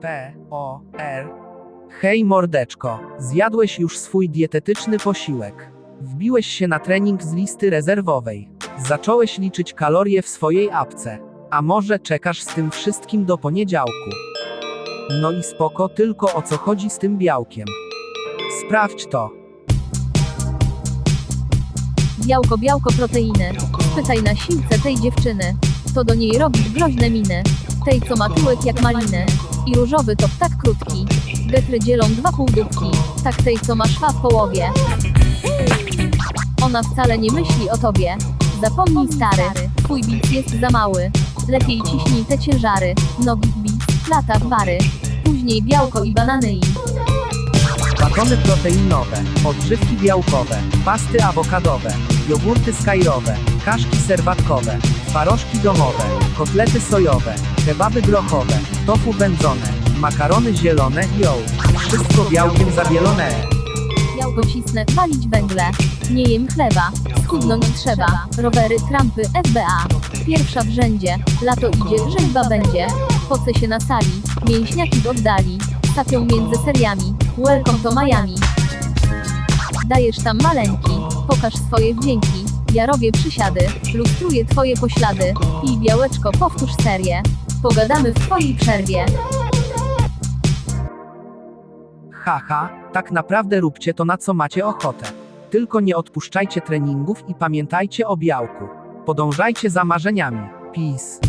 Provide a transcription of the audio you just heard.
P, O, R. Hej mordeczko, zjadłeś już swój dietetyczny posiłek. Wbiłeś się na trening z listy rezerwowej. Zacząłeś liczyć kalorie w swojej apce. A może czekasz z tym wszystkim do poniedziałku? No i spoko, tylko o co chodzi z tym białkiem. Sprawdź to. Białko, białko, proteiny. Spytaj na siłce tej dziewczyny. To do niej robisz groźne miny. Tej, co ma tyłek jak maliny. I różowy top tak krótki. Getry dzielą dwa półdubki. Tak tej, co ma szwa w połowie. Ona wcale nie myśli o tobie. Zapomnij stary, twój bic jest za mały. Lepiej ciśnij te ciężary. Nogi bic, lata w bary. Później białko i banany i... Batony proteinowe, odżywki białkowe, pasty awokadowe, jogurty skajrowe, kaszki serwatkowe, twarożki domowe, kotlety sojowe, kebaby grochowe, tofu wędzone, makarony zielone i ołów. Wszystko białkiem zabielone. Białko cisnę, walić węgle. Nie jem chleba, schudnąć trzeba. Rowery, trampy, FBA. Pierwsza w rzędzie, lato idzie, rzeźba będzie. Poce się na sali, mięśniaki w oddali. Sapią między seriami, welcome to Miami. Dajesz tam maleńki, pokaż swoje wdzięki. Ja robię przysiady, lustruję twoje poślady. I białeczko, powtórz serię. Pogadamy w twojej przerwie. Haha, tak naprawdę róbcie to na co macie ochotę. Tylko nie odpuszczajcie treningów i pamiętajcie o białku. Podążajcie za marzeniami. Peace.